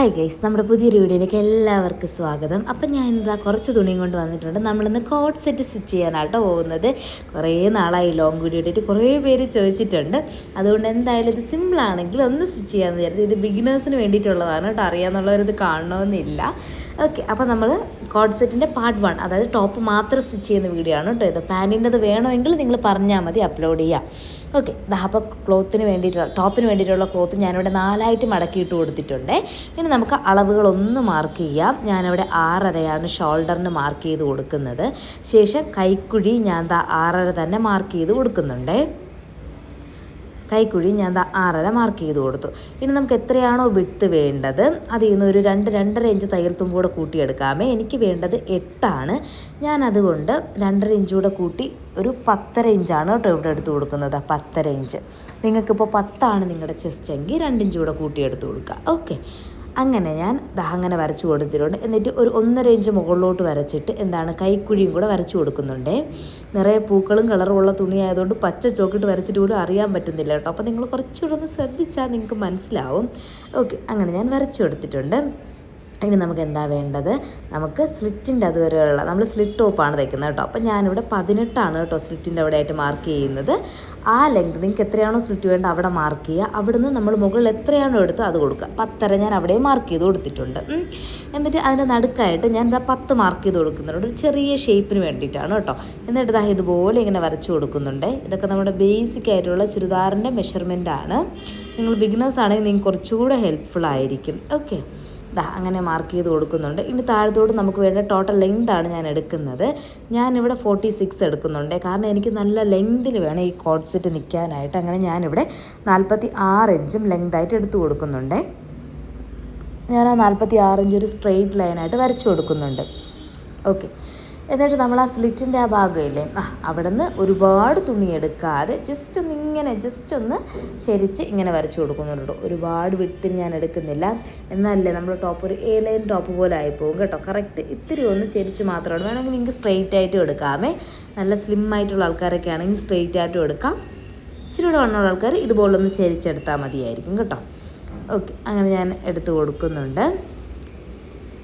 Hi guys നമ്മുടെ പുതിയൊരു വീഡിയോയിലേക്ക് എല്ലാവർക്കും സ്വാഗതം. അപ്പം ഞാൻ എന്താ കുറച്ച് തുണിയും കൊണ്ട് വന്നിട്ടുണ്ട്. നമ്മളിന്ന് കോട്ട് സെറ്റ് സ്റ്റിച്ച് ചെയ്യാനാട്ടോ പോകുന്നത്. കുറേ നാളായി ലോങ് വീഡിയോ ഇട്ടിട്ട് കുറേ പേര് ചോദിച്ചിട്ടുണ്ട്. അതുകൊണ്ട് എന്തായാലും ഇത് സിമ്പിളാണെങ്കിൽ ഒന്ന് സ്റ്റിച്ച് ചെയ്യാമെന്ന് വിചാരിച്ചു ഇത് ബിഗിനേഴ്സിന് വേണ്ടിയിട്ടുള്ളതാണ് കേട്ടോ. അറിയാമെന്നുള്ളവരിത് കാണണമെന്നില്ല ഓക്കെ അപ്പോൾ നമ്മൾ കോട്ട് സെറ്റിന്റെ പാർട്ട് വൺ അതായത് ടോപ്പ് മാത്രം സ്റ്റിച്ച് ചെയ്യുന്ന വീഡിയോ ആണ് കേട്ടോ ഇത്. പാന്റിന്റെത് വേണമെങ്കിൽ നിങ്ങൾ പറഞ്ഞാൽ മതി അപ്ലോഡ് ചെയ്യാം. ഓക്കെ ദാപ്പ ക്ലോത്തിന് വേണ്ടിയിട്ടുള്ള ടോപ്പിന് വേണ്ടിയിട്ടുള്ള ക്ലോത്ത് ഞാനിവിടെ നാലായിട്ട് മടക്കിയിട്ട് കൊടുത്തിട്ടുണ്ട്. ഇനി നമുക്ക് അളവുകളൊന്ന് മാർക്ക് ചെയ്യാം. ഞാനിവിടെ ആറരയാണ് ഷോൾഡറിന് മാർക്ക് ചെയ്ത് കൊടുക്കുന്നത്. ശേഷം കൈക്കുഴി ഞാൻ ആറര തന്നെ മാർക്ക് ചെയ്ത് കൊടുക്കുന്നുണ്ട്. കൈക്കുഴി ഞാൻ ആറര മാർക്ക് ചെയ്ത് കൊടുത്തു. ഇനി നമുക്ക് എത്രയാണോ വിട്ട് വേണ്ടത് അതിൽ നിന്ന് ഒരു രണ്ട് രണ്ടര ഇഞ്ച് തയ്യൽ തുമ്പ് കൂടെ കൂട്ടിയെടുക്കാമേ. എനിക്ക് വേണ്ടത് എട്ടാണ്. ഞാൻ അതുകൊണ്ട് രണ്ടര ഇഞ്ച് കൂടെ കൂട്ടി ഒരു പത്തര ഇഞ്ചാണ് കേട്ടോ ഇവിടെ എടുത്ത് കൊടുക്കുന്നത്. പത്തര ഇഞ്ച് നിങ്ങൾക്കിപ്പോൾ പത്താണ് നിങ്ങളുടെ ചെസ്റ്റ് എങ്കിൽ രണ്ട് ഇഞ്ച് കൂടെ കൂട്ടിയെടുത്ത് കൊടുക്കുക ഓക്കെ അങ്ങനെ ഞാൻ അങ്ങനെ വരച്ചു കൊടുത്തിട്ടുണ്ട്. എന്നിട്ട് ഒരു ഒന്നര ഇഞ്ച് മുകളിലോട്ട് വരച്ചിട്ട് എന്താണ് കൈക്കുഴിയും കൂടെ വരച്ചു കൊടുക്കുന്നുണ്ട്. നിറയെ പൂക്കളും കളറും ഉള്ള തുണി ആയതുകൊണ്ട് പച്ച ചോക്കിട്ട് വരച്ചിട്ട് പോലും അറിയാൻ പറ്റുന്നില്ല കേട്ടോ. അപ്പോൾ നിങ്ങൾ കുറച്ചുകൂടെ ഒന്ന് ശ്രദ്ധിച്ചാൽ നിങ്ങൾക്ക് മനസ്സിലാവും. ഓക്കെ അങ്ങനെ ഞാൻ വരച്ചു കൊടുത്തിട്ടുണ്ട്. ഇനി നമുക്ക് എന്താ വേണ്ടത്? നമുക്ക് സ്ലിറ്റിന്റെ അതുവരെയുള്ള നമ്മൾ സ്ലിറ്റ് ടോപ്പാണ് തയ്ക്കുന്നത് കേട്ടോ. അപ്പോൾ ഞാനിവിടെ പതിനെട്ടാണ് കേട്ടോ സ്ലിറ്റിന്റെ അവിടെ ആയിട്ട് മാർക്ക് ചെയ്യുന്നത്. ആ ലെങ്ത് നിങ്ങൾക്ക് എത്രയാണോ സ്ലിറ്റ് വേണ്ട അവിടെ മാർക്ക് ചെയ്യുക. അവിടുന്ന് നമ്മൾ മുകളിൽ എത്രയാണോ എടുത്ത് അത് കൊടുക്കുക. പത്തര ഞാൻ അവിടെ മാർക്ക് ചെയ്ത് കൊടുത്തിട്ടുണ്ട്. എന്നിട്ട് അതിന്റെ നടുക്കായിട്ട് ഞാൻ ഇതാ പത്ത് മാർക്ക് ചെയ്ത് കൊടുക്കുന്നുണ്ട്. ഒരു ചെറിയ ഷേപ്പിന് വേണ്ടിയിട്ടാണ് കേട്ടോ. എന്നിട്ട് ഇതാ ഇതുപോലെ ഇങ്ങനെ വരച്ചു കൊടുക്കുന്നുണ്ട്. ഇതൊക്കെ നമ്മുടെ ബേസിക് ആയിട്ടുള്ള ചുരിദാറിന്റെ മെഷർമെന്റ് ആണ്. നിങ്ങൾ ബിഗിനേഴ്സ് ആണെങ്കിൽ നിങ്ങൾക്ക് കുറച്ചുകൂടെ ഹെൽപ്ഫുൾ ആയിരിക്കും. ഓക്കെ ദാ അങ്ങനെ മാർക്ക് ചെയ്ത് കൊടുക്കുന്നുണ്ട്. ഇനി താഴത്തോട്ട് നമുക്ക് വേണ്ട ടോട്ടൽ ലെങ്ത് ആണ് ഞാൻ എടുക്കുന്നത്. ഞാനിവിടെ ഫോർട്ടി സിക്സ് എടുക്കുന്നുണ്ട്. കാരണം എനിക്ക് നല്ല ലെങ്തിൽ വേണം ഈ കോട്ട് സെറ്റ് നിൽക്കാനായിട്ട്. അങ്ങനെ ഞാനിവിടെ നാൽപ്പത്തി ആറ് ഇഞ്ചും ലെങ്തായിട്ട് എടുത്തു കൊടുക്കുന്നുണ്ട്. ഞാൻ ആ നാൽപ്പത്തി ആറ് ഇഞ്ച് ഒരു സ്ട്രെയിറ്റ് ലൈനായിട്ട് വരച്ചു കൊടുക്കുന്നുണ്ട്. ഓക്കെ എന്നിട്ട് നമ്മൾ ആ സ്ലിറ്റിന്റെ ആ ഭാഗമില്ലേ? ആ അവിടെ നിന്ന് ഒരുപാട് തുണി എടുക്കാതെ ജസ്റ്റ് ഒന്ന് ഇങ്ങനെ ജസ്റ്റ് ഒന്ന് ചെരിച്ച് ഇങ്ങനെ വരച്ചു കൊടുക്കുന്നുണ്ട്. ഒരുപാട് വിട്ടിൽ ഞാൻ എടുക്കുന്നില്ല. എന്നല്ലേ നമ്മൾ ടോപ്പ് ഒരു എ ലൈൻ ടോപ്പ് പോലെ ആയിപ്പോകും കേട്ടോ. കറക്റ്റ് ഇത്തിരി ഒന്ന് ചെരിച്ച് മാത്രമാണ്. വേണമെങ്കിൽ നിങ്ങൾക്ക് സ്ട്രെയിറ്റ് ആയിട്ടും എടുക്കാമേ. നല്ല സ്ലിം ആയിട്ടുള്ള ആൾക്കാരൊക്കെ ആണെങ്കിൽ സ്ട്രെയിറ്റ് ആയിട്ടും എടുക്കാം. ഇച്ചിരി കൂടെ വണ്ണമുള്ള ആൾക്കാർ ഇതുപോലൊന്ന് ചെരിച്ചെടുത്താൽ മതിയായിരിക്കും കേട്ടോ. ഓക്കെ അങ്ങനെ ഞാൻ എടുത്ത് കൊടുക്കുന്നുണ്ട്.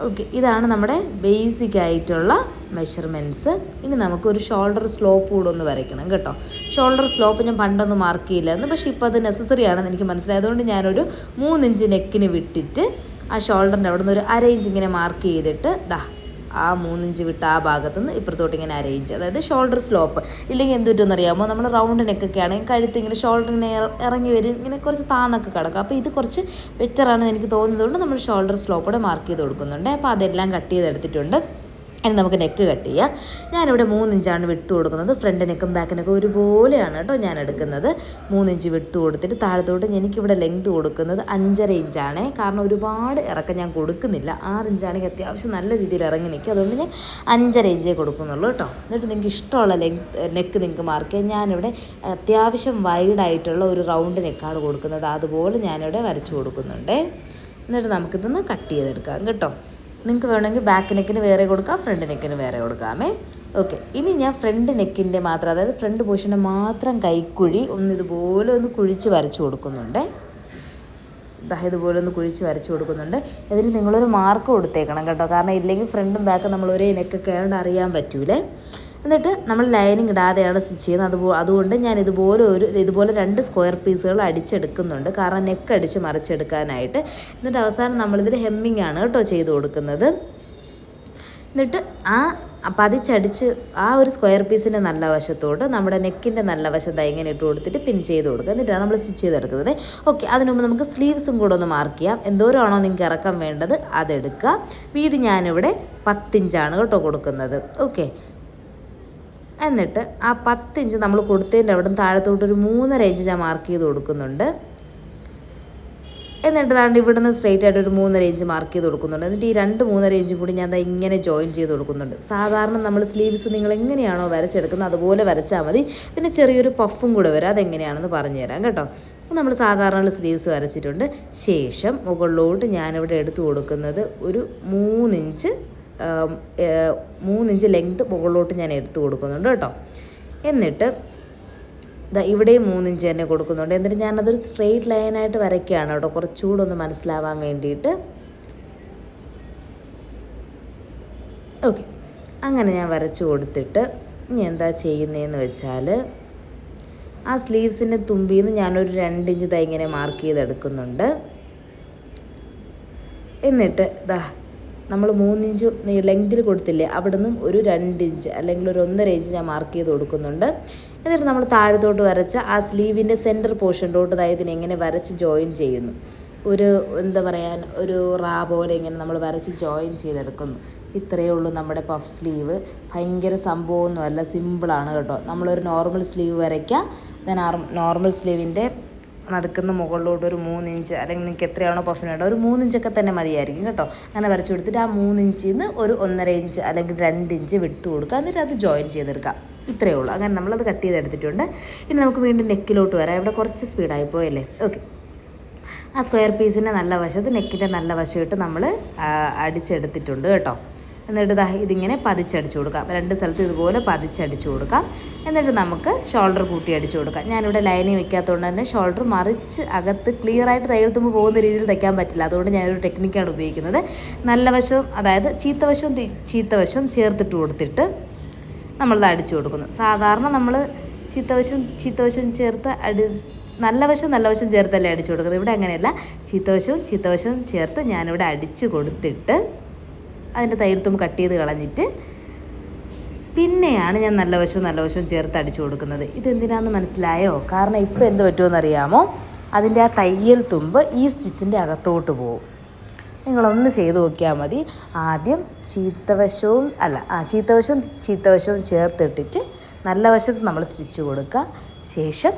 ഓക്കെ ഇതാണ് നമ്മുടെ ബേസിക് ആയിട്ടുള്ള മെഷർമെന്റ്സ് ഇനി നമുക്കൊരു ഷോൾഡർ സ്ലോപ്പ് കൂടെ ഒന്ന് വരയ്ക്കണം കേട്ടോ. ഷോൾഡർ സ്ലോപ്പ് ഞാൻ പണ്ടൊന്നും മാർക്ക് ചെയ്യില്ലായിരുന്നു. പക്ഷേ ഇപ്പോൾ അത് നെസസറി ആണെന്ന് എനിക്ക് മനസ്സിലായതുകൊണ്ട് ഞാനൊരു മൂന്നിഞ്ച് നെക്കിന് വിട്ടിട്ട് ആ ഷോൾഡറിന്റെ അവിടെ നിന്ന് ഒരു അര ഇഞ്ച് ഇങ്ങനെ മാർക്ക് ചെയ്തിട്ട് ദാ ആ മൂന്നിഞ്ച് വിട്ട ആ ഭാഗത്ത് നിന്ന് ഇപ്പുറത്തോട്ട് ഇങ്ങനെ അരയിഞ്ച് അതായത് ഷോൾഡർ സ്ലോപ്പ് ഇല്ലെങ്കിൽ എന്ത് പറ്റുമെന്ന് അറിയാമോ? നമ്മൾ റൗണ്ട് നെക്കൊക്കെ ആണെങ്കിൽ കഴുത്ത് ഇങ്ങനെ ഇറ- ഇറങ്ങി വരും. ഇങ്ങനെ കുറച്ച് താന്നൊക്കെ കിടക്കും. അപ്പോൾ ഇത് കുറച്ച് ബെറ്ററാണെന്ന് എനിക്ക് തോന്നുന്നതുകൊണ്ട് നമ്മൾ ഷോൾഡർ സ്ലോപ്പോടെ മാർക്ക് ചെയ്ത് കൊടുക്കുന്നുണ്ട്. അപ്പോൾ അതെല്ലാം കട്ട് ചെയ്തെടുത്തിട്ടുണ്ട്. ഇനി നമുക്ക് നെക്ക് കട്ട് ചെയ്യാം. ഞാനിവിടെ മൂന്നിഞ്ചാണ് വിട്ട് കൊടുക്കുന്നത്. ഫ്രണ്ട് നെക്കും ബാക്ക് നെക്കും ഒരുപോലെയാണ് കേട്ടോ ഞാൻ എടുക്കുന്നത്. മൂന്നിഞ്ച് വിട്ട് കൊടുത്തിട്ട് താഴത്തോട്ട് എനിക്കിവിടെ ലെങ്ത് കൊടുക്കുന്നത് അഞ്ചര ഇഞ്ചാണ്. കാരണം ഒരുപാട് ഇറക്കം ഞാൻ കൊടുക്കുന്നില്ല. ആറ് ഇഞ്ചാണെങ്കിൽ അത്യാവശ്യം നല്ല രീതിയിൽ ഇറങ്ങി നിൽക്കും അതുകൊണ്ട് ഞാൻ അഞ്ചര ഇഞ്ചേ കൊടുക്കുന്നുള്ളൂ കേട്ടോ. എന്നിട്ട് നിങ്ങൾക്ക് ഇഷ്ടമുള്ള ലെങ്ത് നെക്ക് നിങ്ങൾക്ക് മാർക്ക് ചെയ്യാം. ഞാനിവിടെ അത്യാവശ്യം വൈഡായിട്ടുള്ള ഒരു റൗണ്ട് നെക്കാണ് കൊടുക്കുന്നത്. അതുപോലെ ഞാനിവിടെ വരച്ച് കൊടുക്കുന്നുണ്ട്. എന്നിട്ട് നമുക്കിതൊന്ന് കട്ട് ചെയ്തെടുക്കാം കേട്ടോ. നിങ്ങൾക്ക് വേണമെങ്കിൽ ബാക്ക് നെക്കിന് വേറെ കൊടുക്കാം ഫ്രണ്ട് നെക്കിന് വേറെ കൊടുക്കാമേ. ഓക്കെ ഇനി ഞാൻ ഫ്രണ്ട് നെക്കിന്റെ മാത്രം അതായത് ഫ്രണ്ട് പോഷന് മാത്രം കൈക്കുഴി ഒന്ന് ഇതുപോലെ ഒന്ന് കുഴിച്ച് വരച്ചു കൊടുക്കുന്നുണ്ട്. ഇതാ ഇതുപോലെ ഒന്ന് കുഴിച്ച് വരച്ചു കൊടുക്കുന്നുണ്ട്. ഇതിൽ നിങ്ങളൊരു മാർക്ക് കൊടുത്തേക്കണം കേട്ടോ. കാരണം ഇല്ലെങ്കിൽ ഫ്രണ്ടും ബാക്കും നമ്മൾ ഒരേ നെക്കൊക്കെ ആയതുകൊണ്ട് അറിയാൻ പറ്റൂലേ. എന്നിട്ട് നമ്മൾ ലൈനിങ് ഇടാതെയാണ് സ്റ്റിച്ച് ചെയ്യുന്നത്. അതുപോ അതുകൊണ്ട് ഞാൻ ഇതുപോലെ ഒരു ഇതുപോലെ രണ്ട് സ്ക്വയർ പീസുകൾ അടിച്ചെടുക്കുന്നുണ്ട്. കാരണം നെക്ക് അടിച്ച് മറിച്ചെടുക്കാനായിട്ട്. എന്നിട്ട് അവസാനം നമ്മളിതിൽ ഹെമ്മിങ് ആണ് കേട്ടോ ചെയ്ത് കൊടുക്കുന്നത്. എന്നിട്ട് ആ പതിച്ചടിച്ച് ആ ഒരു സ്ക്വയർ പീസിന്റെ നല്ല വശത്തോട്ട് നമ്മുടെ നെക്കിന്റെ നല്ല വശത്ത് ഇങ്ങനെ ഇട്ട് കൊടുത്തിട്ട് പിൻ ചെയ്ത് കൊടുക്കുക. എന്നിട്ടാണ് നമ്മൾ സ്റ്റിച്ച് ചെയ്തെടുക്കുന്നത്. ഓക്കെ അതിനുമുമ്പ് നമുക്ക് സ്ലീവ്സും കൂടെ ഒന്ന് മാർക്ക് ചെയ്യാം. എന്തോരമാണോ നിങ്ങൾക്ക് ഇറക്കം വേണ്ടത് അതെടുക്കുക. വീതി ഞാനിവിടെ പത്തിഞ്ചാണ് കേട്ടോ കൊടുക്കുന്നത്. ഓക്കെ എന്നിട്ട് ആ പത്ത് ഇഞ്ച് നമ്മൾ കൊടുത്തതിന്റെ അവിടെ നിന്ന് താഴത്തോട്ട് ഒരു മൂന്നര ഇഞ്ച് ഞാൻ മാർക്ക് ചെയ്ത് കൊടുക്കുന്നുണ്ട്. എന്നിട്ട് താണ്ട് ഇവിടുന്ന് സ്ട്രെയിറ്റ് ആയിട്ട് ഒരു മൂന്നര ഇഞ്ച് മാർക്ക് ചെയ്ത് കൊടുക്കുന്നുണ്ട്. എന്നിട്ട് ഈ രണ്ട് മൂന്നര ഇഞ്ചും കൂടി ഞാൻ ഇങ്ങനെ ജോയിൻ ചെയ്ത് കൊടുക്കുന്നുണ്ട്. സാധാരണ നമ്മൾ സ്ലീവ്സ് നിങ്ങൾ എങ്ങനെയാണോ വരച്ചെടുക്കുന്നത് അതുപോലെ വരച്ചാൽ മതി. പിന്നെ ചെറിയൊരു പഫും കൂടെ വരും. അതെങ്ങനെയാണെന്ന് പറഞ്ഞുതരാം കേട്ടോ. നമ്മൾ സാധാരണ സ്ലീവ്സ് വരച്ചിട്ടുണ്ട്. ശേഷം മുകളിലോട്ട് ഞാനിവിടെ എടുത്തു കൊടുക്കുന്നത് ഒരു മൂന്നിഞ്ച് മൂന്നിഞ്ച് ലെങ്ത് മുകളിലോട്ട് ഞാൻ എടുത്തു കൊടുക്കുന്നുണ്ട് കേട്ടോ. എന്നിട്ട് ഇവിടെയും മൂന്നിഞ്ച് തന്നെ കൊടുക്കുന്നുണ്ട്. എന്നിട്ട് ഞാനതൊരു സ്ട്രെയിറ്റ് ലൈനായിട്ട് വരയ്ക്കുകയാണ് കേട്ടോ. കുറച്ചുകൂടെ ഒന്ന് മനസ്സിലാവാൻ വേണ്ടിയിട്ട്. ഓക്കെ അങ്ങനെ ഞാൻ വരച്ചു കൊടുത്തിട്ട് ഇനി എന്താ ചെയ്യുന്നതെന്ന് വെച്ചാൽ ആ സ്ലീവ്സിന്റെ തുമ്പിൽ നിന്ന് ഞാനൊരു രണ്ടിഞ്ച് തൈ ഇങ്ങനെ മാർക്ക് ചെയ്തെടുക്കുന്നുണ്ട്. എന്നിട്ട് ദാ നമ്മൾ മൂന്നിഞ്ച് ലെങ്തിൽ കൊടുത്തില്ലേ അവിടെ നിന്നും ഒരു രണ്ട് ഇഞ്ച് അല്ലെങ്കിൽ ഒരു ഒന്നര ഇഞ്ച് ഞാൻ മാർക്ക് ചെയ്ത് കൊടുക്കുന്നുണ്ട്. എന്നിട്ട് നമ്മൾ താഴത്തോട്ട് വരച്ച ആ സ്ലീവിന്റെ സെന്റർ പോർഷനിലോട്ട് അതായത് എങ്ങനെ വരച്ച് ജോയിൻ ചെയ്യുന്നു. ഒരു എന്താ പറയാൻ ഒരു റാ പോലെ ഇങ്ങനെ നമ്മൾ വരച്ച് ജോയിൻ ചെയ്തെടുക്കുന്നു. ഇത്രയേ ഉള്ളൂ നമ്മുടെ പഫ് സ്ലീവ് ഭയങ്കര സംഭവമൊന്നുമല്ല സിമ്പിളാണ് കേട്ടോ. നമ്മളൊരു നോർമൽ സ്ലീവ് വരയ്ക്കുക ദെൻ നോർമൽ സ്ലീവിന്റെ നടക്കുന്ന മുകളിലോട്ട് ഒരു മൂന്നിഞ്ച് അല്ലെങ്കിൽ നിങ്ങൾക്ക് എത്രയാണോ പഫിന് വേണ്ടത് ഒരു മൂന്നിഞ്ചൊക്കെ തന്നെ മതിയായിരിക്കും കേട്ടോ. അങ്ങനെ വരച്ചു കൊടുത്തിട്ട് ആ മൂന്നിഞ്ചിൽ നിന്ന് ഒരു ഒന്നര ഇഞ്ച് അല്ലെങ്കിൽ രണ്ട് ഇഞ്ച് വിട്ട് കൊടുക്കുക. എന്നിട്ട് അത് ജോയിൻ ചെയ്തെടുക്കാം ഇത്രയേ ഉള്ളൂ. അങ്ങനെ നമ്മളത് കട്ട് ചെയ്തെടുത്തിട്ടുണ്ട് ഇനി നമുക്ക് വീണ്ടും നെക്കിലോട്ട് വരാം. ഇവിടെ കുറച്ച് സ്പീഡായി പോയല്ലേ? ഓക്കെ ആ സ്ക്വയർ പീസിന്റെ നല്ല വശത്ത് നെക്കിന്റെ നല്ല വശമായിട്ട് നമ്മൾ അടിച്ചെടുത്തിട്ടുണ്ട് കേട്ടോ. എന്നിട്ട് ദാ ഇതിങ്ങനെ പതിച്ചടിച്ചു കൊടുക്കാം. രണ്ട് സ്ഥലത്ത് ഇതുപോലെ പതിച്ചടിച്ചു കൊടുക്കാം. എന്നിട്ട് നമുക്ക് ഷോൾഡർ കൂട്ടി അടിച്ചു കൊടുക്കാം. ഞാനിവിടെ ലൈനിങ് വെക്കാത്തതുകൊണ്ട് തന്നെ ഷോൾഡർ മറിച്ച് അകത്ത് ക്ലിയർ ആയിട്ട് തയ്യൽത്തുമ്പോൾ പോകുന്ന രീതിയിൽ തയ്ക്കാൻ പറ്റില്ല. അതുകൊണ്ട് ഞാനൊരു ടെക്നിക്കാണ് ഉപയോഗിക്കുന്നത്. നല്ല വശവും അതായത് ചീത്ത വശവും ചീത്ത വശവും ചേർത്തിട്ട് കൊടുത്തിട്ട് നമ്മളത് അടിച്ചു കൊടുക്കുന്നു. സാധാരണ നമ്മൾ ചീത്തവശവും ചീത്തവശവും ചേർത്ത് അടി നല്ല വശവും നല്ല വശവും ചേർത്തല്ലേ അടിച്ചു കൊടുക്കുന്നത്? ഇവിടെ അങ്ങനെയല്ല. ചീത്തവശവും ചീത്തവശവും ചേർത്ത് ഞാനിവിടെ അടിച്ചു കൊടുത്തിട്ട് അതിന്റെ തൈർത്തും കട്ട് ചെയ്ത് കളഞ്ഞിട്ട് പിന്നെയാണ് ഞാൻ നല്ല വശവും നല്ല വശവും ചേർത്ത് അടിച്ചു കൊടുക്കുന്നത്. ഇതെന്തിനാണെന്ന് മനസ്സിലായോ? കാരണം ഇപ്പോൾ എന്ത് പറ്റുമെന്നറിയാമോ? അതിന്റെ ആ തയ്യൽ തുമ്പ് ഈ സ്റ്റിച്ചിന്റെ അകത്തോട്ട് പോകും നിങ്ങളൊന്ന് ചെയ്ത് നോക്കിയാൽ മതി. ആദ്യം ചീത്തവശവും അല്ല ആ ചീത്തവശവും ചീത്തവശവും ചേർത്തിട്ടിട്ട് നല്ല വശത്ത് നമ്മൾ സ്റ്റിച്ച് കൊടുക്കുക. ശേഷം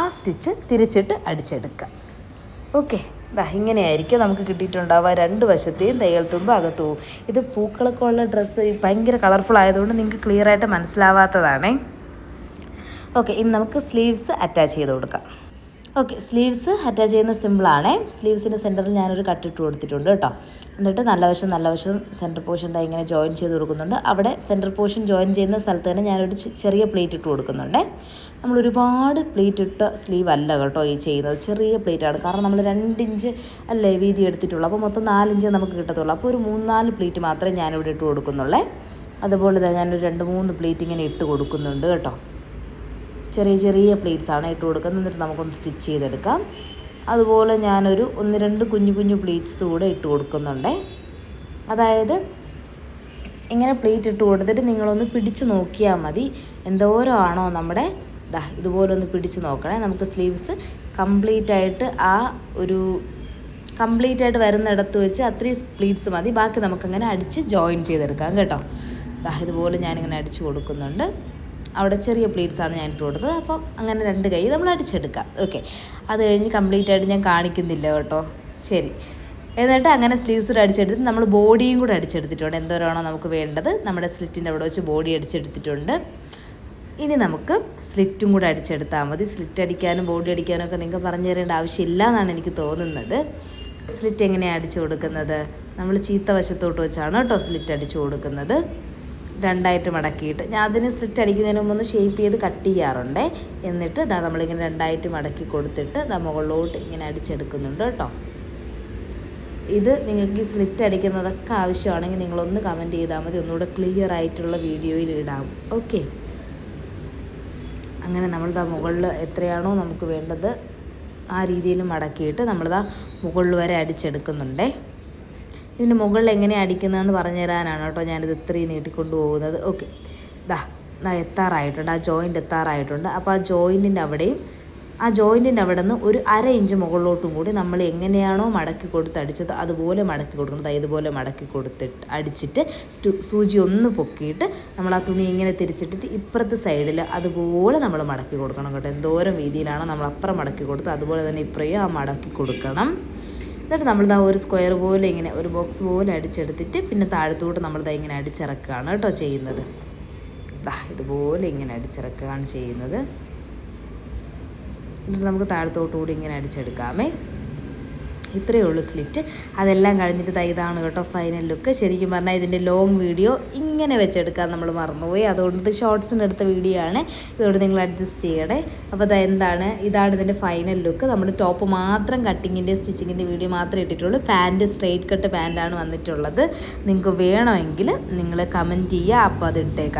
ആ സ്റ്റിച്ച് തിരിച്ചിട്ട് അടിച്ചെടുക്കുക. ഓക്കെ. ഇങ്ങനെയായിരിക്കും നമുക്ക് കിട്ടിയിട്ടുണ്ടാവുക. രണ്ട് വശത്തെയും തയ്യൽ തുമ്പ് അകത്തു പോകും ഇത് പൂക്കളൊക്കെ ഉള്ള ഡ്രസ്സ് ഭയങ്കര കളർഫുൾ ആയതുകൊണ്ട് നിങ്ങൾക്ക് ക്ലിയർ ആയിട്ട് മനസ്സിലാവാത്തതാണേ. ഓക്കെ ഇനി നമുക്ക് സ്ലീവ്സ് അറ്റാച്ച് ചെയ്ത് കൊടുക്കാം. ഓക്കെ സ്ലീവ്സ് അറ്റാച്ച് ചെയ്യുന്ന സിമ്പിളാണ് സ്ലീവ്സിന്റെ സെന്ററിൽ ഞാനൊരു കട്ടിട്ട് കൊടുത്തിട്ടുണ്ട് കേട്ടോ. എന്നിട്ട് നല്ല വശം നല്ല വശം സെന്റർ പോർഷൻ ദാ ഇങ്ങനെ ജോയിൻ ചെയ്ത് കൊടുക്കുന്നുണ്ട്. അവിടെ സെന്റർ പോർഷൻ ജോയിൻ ചെയ്യുന്ന സ്ഥലത്ത് തന്നെ ഞാനൊരു ചെറിയ പ്ലേറ്റ് ഇട്ട് കൊടുക്കുന്നുണ്ട്. നമ്മൾ ഒരുപാട് പ്ലേറ്റ് ഇട്ട സ്ലീവ് അല്ല കേട്ടോ ഈ ചെയ്യുന്നത്. ചെറിയ പ്ലേറ്റ് ആണ്. കാരണം നമ്മൾ രണ്ട് ഇഞ്ച് അല്ലേ വീതി എടുത്തിട്ടുള്ളൂ. അപ്പോൾ മൊത്തം നാലിഞ്ച് നമുക്ക് കിട്ടത്തുള്ളൂ. അപ്പോൾ ഒരു മൂന്നാൽ പ്ലേറ്റ് മാത്രമേ ഞാനിവിടെ ഇട്ട് കൊടുക്കുന്നുള്ളേ. അതുപോലെ തന്നെ ഞാനൊരു രണ്ട് മൂന്ന് പ്ലേറ്റ് ഇങ്ങനെ ഇട്ട് കൊടുക്കുന്നുണ്ട് കേട്ടോ. ചെറിയ ചെറിയ പ്ലേറ്റ്സ് ആണ് ഇട്ട് കൊടുക്കുന്നത്. എന്നിട്ട് നമുക്കൊന്ന് സ്റ്റിച്ച് ചെയ്തെടുക്കാം. അതുപോലെ ഞാനൊരു ഒന്ന് രണ്ട് കുഞ്ഞു കുഞ്ഞു പ്ലേറ്റ്സ് കൂടെ ഇട്ട് കൊടുക്കുന്നുണ്ട്. അതായത് ഇങ്ങനെ പ്ലേറ്റ് ഇട്ട് കൊടുത്തിട്ട് നിങ്ങളൊന്ന് പിടിച്ച് നോക്കിയാൽ മതി. എന്തോരം ആണോ നമ്മുടെ ദാ ഇതുപോലെ ഒന്ന് പിടിച്ച് നോക്കണേ. നമുക്ക് സ്ലീവ്സ് കംപ്ലീറ്റ് ആയിട്ട് ആ ഒരു കംപ്ലീറ്റ് ആയിട്ട് വരുന്നിടത്ത് വെച്ച് അത്രയും പ്ലീറ്റ്സ് മതി. ബാക്കി നമുക്കങ്ങനെ അടിച്ച് ജോയിൻ ചെയ്തെടുക്കാം കേട്ടോ. ദാ ഇതുപോലെ ഞാനിങ്ങനെ അടിച്ച് കൊടുക്കുന്നുണ്ട്. അവിടെ ചെറിയ പ്ലേറ്റ്സ് ആണ് ഞാൻ ഇട്ട് കൊടുത്തത്. അപ്പം അങ്ങനെ രണ്ട് കൈ നമ്മൾ അടിച്ചെടുക്കാം. ഓക്കെ അത് കഴിഞ്ഞ് കംപ്ലീറ്റ് ആയിട്ട് ഞാൻ കാണിക്കുന്നില്ല കേട്ടോ. ശരി. എന്നിട്ട് അങ്ങനെ സ്ലീവ്സ് അടിച്ചെടുത്തിട്ട് നമ്മൾ ബോഡിയും കൂടെ അടിച്ചെടുത്തിട്ടുണ്ട്. എന്തോരാണോ നമുക്ക് വേണ്ടത്. നമ്മുടെ സ്ലിറ്റിന്റെ അവിടെ വെച്ച് ബോഡി അടിച്ചെടുത്തിട്ടുണ്ട്. ഇനി നമുക്ക് സ്ലിറ്റും കൂടെ അടിച്ചെടുത്താൽ മതി. സ്ലിറ്റ് അടിക്കാനും ബോഡി അടിക്കാനും ഒക്കെ നിങ്ങൾക്ക് പറഞ്ഞു തരേണ്ട ആവശ്യമില്ല എന്നാണ് എനിക്ക് തോന്നുന്നത്. സ്ലിറ്റ് എങ്ങനെയാണ് അടിച്ചു കൊടുക്കുന്നത്? നമ്മൾ ചീത്ത വശത്തോട്ട് വെച്ചാണ് കേട്ടോ സ്ലിറ്റ് അടിച്ചു കൊടുക്കുന്നത്. രണ്ടായിട്ട് മടക്കിയിട്ട്. ഞാൻ അതിന് സ്ലിറ്റ് അടിക്കുന്നതിന് മുമ്പ് ഒന്ന് ഷേപ്പ് ചെയ്ത് കട്ട് ചെയ്യാറുണ്ട്. എന്നിട്ട് ഇതാ നമ്മളിങ്ങനെ രണ്ടായിട്ട് മടക്കി കൊടുത്തിട്ട് ഇതാ മുകളിലോട്ട് ഇങ്ങനെ അടിച്ചെടുക്കുന്നുണ്ട് കേട്ടോ. ഇത് നിങ്ങൾക്ക് ഈ സ്ലിറ്റ് അടിക്കുന്നതൊക്കെ ആവശ്യമാണെങ്കിൽ നിങ്ങളൊന്ന് കമന്റ് ചെയ്താൽ മതി. ഒന്നുകൂടെ ക്ലിയർ ആയിട്ടുള്ള വീഡിയോയിൽ ഇടാം. ഓക്കെ. അങ്ങനെ നമ്മളിതാ മുകളിൽ എത്രയാണോ നമുക്ക് വേണ്ടത് ആ രീതിയിൽ മടക്കിയിട്ട് നമ്മളിതാ മുകളിൽ വരെ അടിച്ചെടുക്കുന്നുണ്ടേ. ഇതിന് മുകളിൽ എങ്ങനെയാണ് അടിക്കുന്നതെന്ന് പറഞ്ഞു തരാനാണ് കേട്ടോ ഞാനിത് ഇത്രയും നീട്ടിക്കൊണ്ട് പോകുന്നത്. ഓക്കെ. ദാ എത്താറായിട്ടുണ്ട്. ആ ജോയിന്റ് എത്താറായിട്ടുണ്ട്. അപ്പോൾ ആ ജോയിന്റിന്റെ അവിടെയും ആ ജോയിന്റിന്റെ അവിടെ നിന്ന് ഒരു അര ഇഞ്ച് മുകളിലോട്ടും കൂടി നമ്മൾ എങ്ങനെയാണോ മടക്കി കൊടുത്ത് അടിച്ചത് അതുപോലെ മടക്കി കൊടുക്കണം. ഇതുപോലെ മടക്കി കൊടുത്തിട്ട് അടിച്ചിട്ട് സൂചി ഒന്ന് പൊക്കിയിട്ട് നമ്മൾ ആ തുണി ഇങ്ങനെ തിരിച്ചിട്ടിട്ട് ഇപ്പുറത്തെ സൈഡിൽ അതുപോലെ നമ്മൾ മടക്കി കൊടുക്കണം കേട്ടോ. എന്തോരം വീതിയിലാണോ നമ്മൾ അപ്പുറം മടക്കി കൊടുത്ത് അതുപോലെ തന്നെ ഇപ്പുറയും ആ മടക്കി കൊടുക്കണം. എന്നിട്ട് നമ്മളിതാ ഒരു സ്ക്വയർ പോലെ ഇങ്ങനെ ഒരു ബോക്സ് പോലെ അടിച്ചെടുത്തിട്ട് പിന്നെ താഴത്തോട്ട് നമ്മളിതാ ഇങ്ങനെ അടിച്ചിറക്കുകയാണ് കേട്ടോ ചെയ്യുന്നത്. ദാ ഇതുപോലെ ഇങ്ങനെ അടിച്ചിറക്കുകയാണ് ചെയ്യുന്നത്. നമുക്ക് താഴത്തോട്ടുകൂടി ഇങ്ങനെ അടിച്ചെടുക്കാമേ. ഇത്രയേ ഉള്ളൂ സ്ലിറ്റ്. അതെല്ലാം കഴിഞ്ഞിട്ട് ഇതാണ് കേട്ടോ ഫൈനൽ ലുക്ക് ശരിക്കും പറഞ്ഞാൽ ഇതിന്റെ ലോങ് വീഡിയോ ഇങ്ങനെ വെച്ചെടുക്കാൻ നമ്മൾ മറന്നുപോയി. അതുകൊണ്ട് ഇത് ഷോർട്സിന് എടുത്ത വീഡിയോ ആണ്. ഇതുകൊണ്ട് നിങ്ങൾ അഡ്ജസ്റ്റ് ചെയ്യണേ. അപ്പോൾ അത് എന്താണ്? ഇതാണ് ഇതിന്റെ ഫൈനൽ ലുക്ക് നമ്മൾ ടോപ്പ് മാത്രം കട്ടിങ്ങിന്റെ സ്റ്റിച്ചിങ്ങിന്റെ വീഡിയോ മാത്രമേ ഇട്ടിട്ടുള്ളൂ. പാന്റ് സ്ട്രെയിറ്റ് കട്ട് പാന്റാണ് വന്നിട്ടുള്ളത്. നിങ്ങൾക്ക് വേണമെങ്കിൽ നിങ്ങൾ കമന്റ് ചെയ്യുക. അപ്പോൾ അത് ഇട്ടേക്കാം.